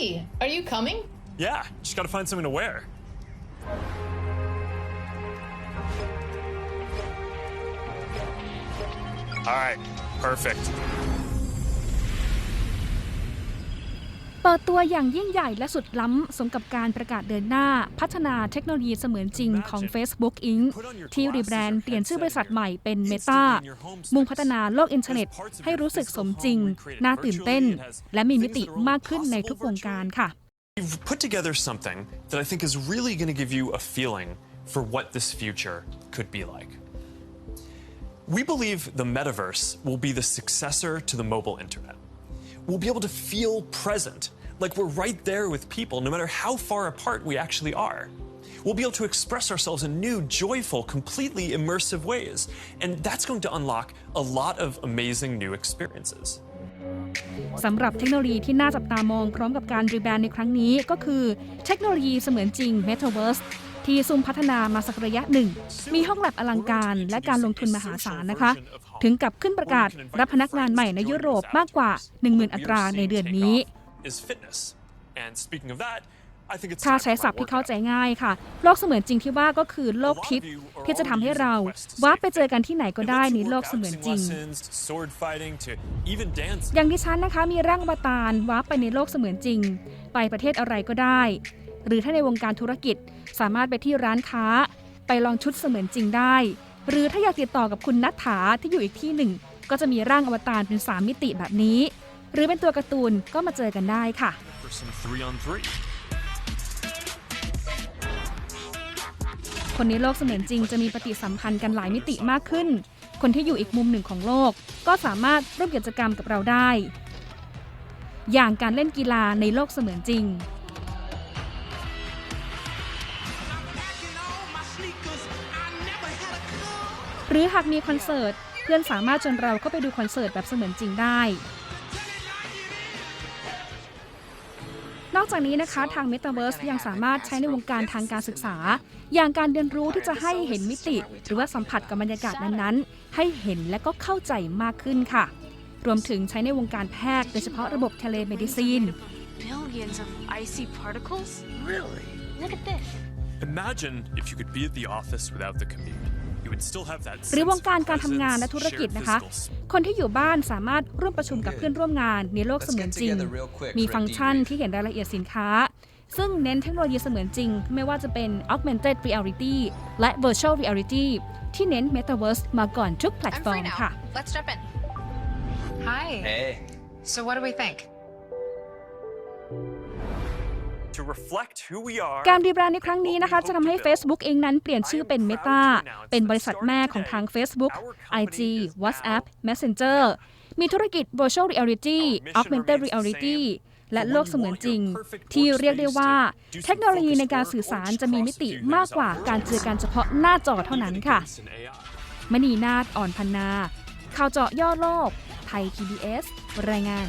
Hey, are you coming? Yeah, just gotta find something to wear. Alright, perfect. เปิดตัวอย่างยิ่งใหญ่และสุดล้ำ สมกับการประกาศเดินหน้า พัฒนาเทคโนโลยีเสมือนจริงของ Facebook Inc. ที่รีแบรนด์เปลี่ยนชื่อบริษัทใหม่เป็น Meta มุ่งพัฒนาโลกอินเทอร์เน็ต ให้รู้สึกสมจริง น่าตื่นเต้น และมีมิติมากขึ้นในทุกวงการค่ะ We've put together something that I think is really gonna give you a feeling for what this future could be like. We believe the metaverse will be the successor to the mobile internet. We'll be able to feel present, like we're right there with people, no matter how far apart we actually are. We'll be able to express ourselves in new, joyful, completely immersive ways. And that's going to unlock a lot of amazing new experiences. สำหรับเทคโนโลยีที่น่าจับตามองพร้อมกับการรีแบรนด์ในครั้งนี้ก็คือเทคโนโลยีเสมือนจริง Metaverse ที่ซุ่มพัฒนามาสักระยะหนึ่ง มีห้องแลบอลังการและการลงทุนมหาศาลนะคะ ถึงกับขึ้นประกาศรับพนักงานใหม่ในยุโรปมากกว่า 10,000 อัตราในเดือนนี้ Is fitness. And speaking of that, I think it's ถ้า time ใช้ for ศั my พท์ที่เข้าใจ workout. ง่ายค่ะ โลกเสมือนจริงที่ว่าก็คือโลกทิพย์ที่จะทำให้เราว้าร์ปไปเจอกันที่ไหนก็ได้ในโลกเสมือนจริง Lessons, to sword fighting, to even dancing. อย่างดิฉันนะคะมีร่างอวตารว้าร์ปไปในโลกเสมือนจริง ไปประเทศอะไรก็ได้ หรือถ้าในวงการธุรกิจสามารถไปที่ร้านค้า ไปลองชุดเสมือนจริงได้ หรือถ้าอยากติดต่อกับคุณนัทถาที่อยู่อีกที่หนึ่ง ก็จะมีร่างอวตารเป็น 3 มิติแบบนี้ หรือเป็นตัวการ์ตูนก็มาเจอกันได้ค่ะ three three. คนในโลกเสมือนจริงจะมีปฏิสัมพันธ์กันหลายมิติมากขึ้น คนที่อยู่อีกมุมหนึ่งของโลก ก็สามารถร่วมกิจกรรมกับเราได้ อย่างการเล่นกีฬาในโลกเสมือนจริง หรือหากมีคอนเสิร์ตเพื่อนสามารถจนเราก็ไปดูคอนเสิร์ตแบบเสมือนจริงได้ นอกจากนี้นะคะทาง Metaverse ยังสามารถใช้ในวงการทางการศึกษา อย่างการเรียนรู้ที่จะให้เห็นมิติ หรือว่าสัมผัสกับบรรยากาศนั้นๆ ให้เห็นและก็เข้าใจมากขึ้นค่ะ รวมถึงใช้ในวงการแพทย์โดยเฉพาะระบบเทเลเมดิซีน billions of icy particles? Really? Look at this. Imagine if you could be at the office without the commute. You would still have that หรือ sense วงการ of การทำงาน presence, และธุรกิจ shared นะคะ physical space. คนที่อยู่บ้านสามารถร่วมประชุมกับเพื่อนร่วมงานในโลกเสมือนจริง มีฟังก์ชันที่เห็นรายละเอียดสินค้า ซึ่งเน้นเทคโนโลยีเสมือนจริง ไม่ว่าจะเป็น augmented reality และ virtual reality ที่เน้น metaverse มาก่อนทุกแพลต I'm ฟอร์ free ม now. ค่ะ Let's jump in. Hi. Hey. So what do we think? การรีแบรนด์ในครั้งนี้นะคะ จะทำให้ Facebook เองนั้นเปลี่ยนชื่อเป็น Meta เป็นบริษัทแม่ของทาง Facebook IG WhatsApp Messenger มีธุรกิจ Virtual Reality Augmented Reality และโลกเสมือนจริง ที่เรียกได้ว่า เทคโนโลยีในการสื่อสารจะมีมิติมากกว่าการเจอกันเฉพาะหน้าจอเท่านั้นค่ะ Even in AI. มณีนาฏอ่อนพันนา ข่าวเจาะย่อโลก ไทย PBS รายงาน